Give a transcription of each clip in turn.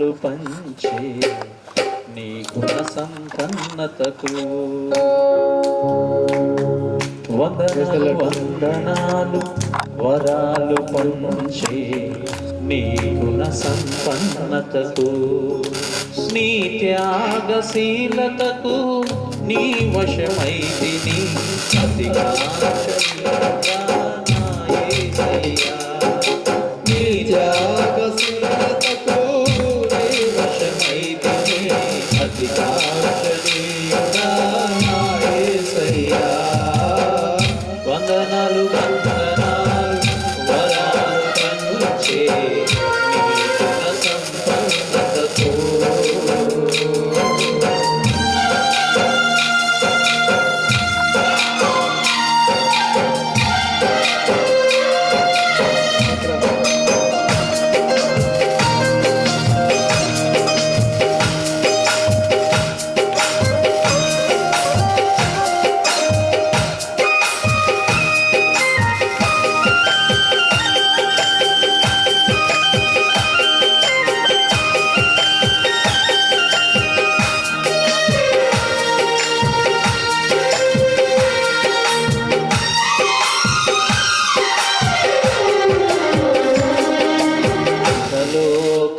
వరాలు పంచే నీ గుణ సంపన్నతకు. వందనాలు వందనాలు వరాలు పంచే నీ గుణ సంపన్నతకు. నీ త్యాగశీలతకు నీ వశమైతిని అధికారయ్యా పంచే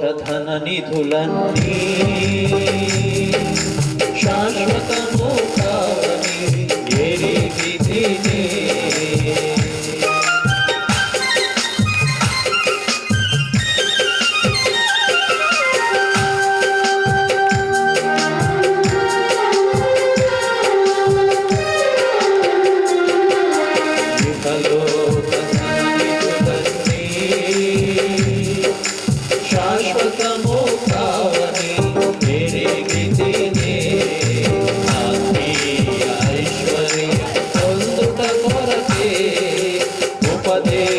లోక నిధులన్నీ. পদে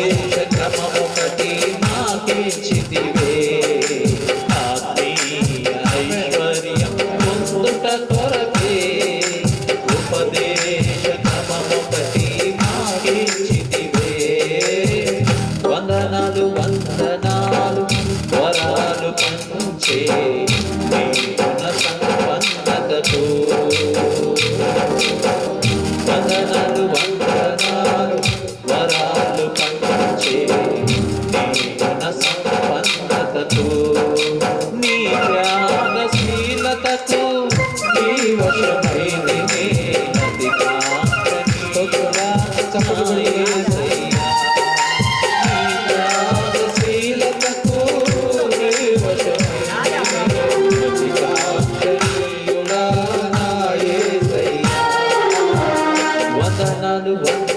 త్యాగశీలతకు నీ వశమైనది వందనాలు వందనాలు వరాలు